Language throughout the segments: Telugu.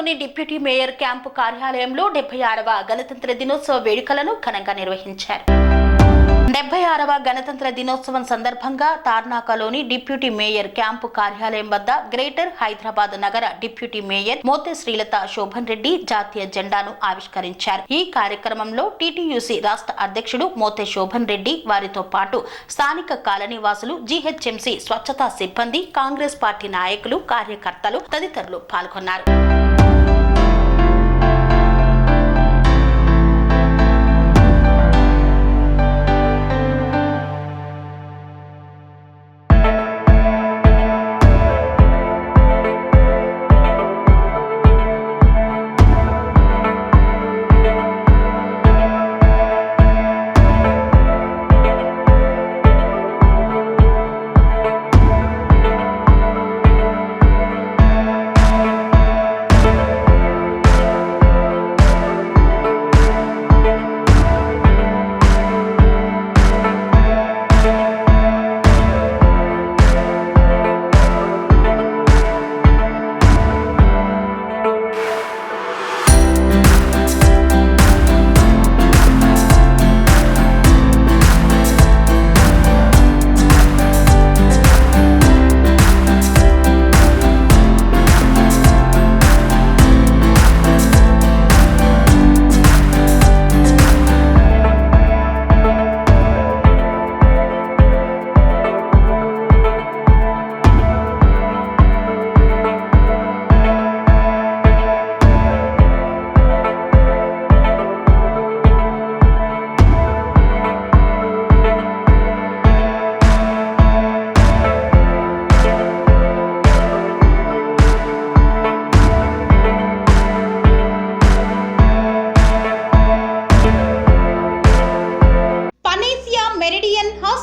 నగరంలోని డిప్యూటీ మేయర్ క్యాంపు కార్యాలయంలో డెబ్బై ఆరవ గణతంత్ర దినోత్సవ వేడుకలను ఘనంగా నిర్వహించారు. డెబ్బై ఆరవ గణతంత్ర దినోత్సవం సందర్భంగా తార్నాకలోని డిప్యూటీ మేయర్ క్యాంపు కార్యాలయం వద్ద గ్రేటర్ హైదరాబాద్ నగర డిప్యూటీ మేయర్ మోతే శ్రీలత శోభన్ రెడ్డి జాతీయ జెండాను ఆవిష్కరించారు. ఈ కార్యక్రమంలో టీటీయూసీ రాష్ట్ర అధ్యక్షుడు మోతే శోభన్ రెడ్డి వారితో పాటు స్థానిక కాలనీ వాసులు జీహెచ్ఎంసీ స్వచ్ఛతా సిబ్బంది కాంగ్రెస్ పార్టీ నాయకులు కార్యకర్తలు తదితరులు పాల్గొన్నారు.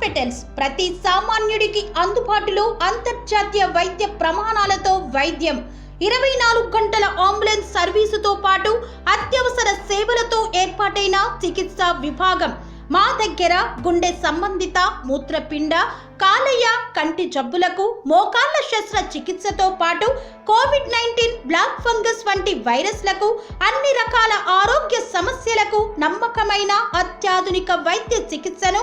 హాస్పిటల్స్ ప్రతి సామాన్యుడికి అందుబాటులో అంతర్జాతీయ వైద్య ప్రమాణాలతో వైద్యం. ఇరవై నాలుగు గంటల అంబులెన్స్ సర్వీసుతో పాటు అత్యవసర సేవలతో ఏర్పాటైన చికిత్సా విభాగం. మా దగ్గర గుండె సంబంధిత మూత్రపిండ కాలేయ కంటి జబ్బులకు మోకాళ్ళ శస్త్ర చికిత్సతో పాటు కోవిడ్ నైన్టీన్ బ్లాక్ ఫంగస్ వంటి వైరస్లకు అన్ని రకాల ఆరోగ్య సమస్యలకు నమ్మకమైన అత్యాధునిక వైద్య చికిత్సను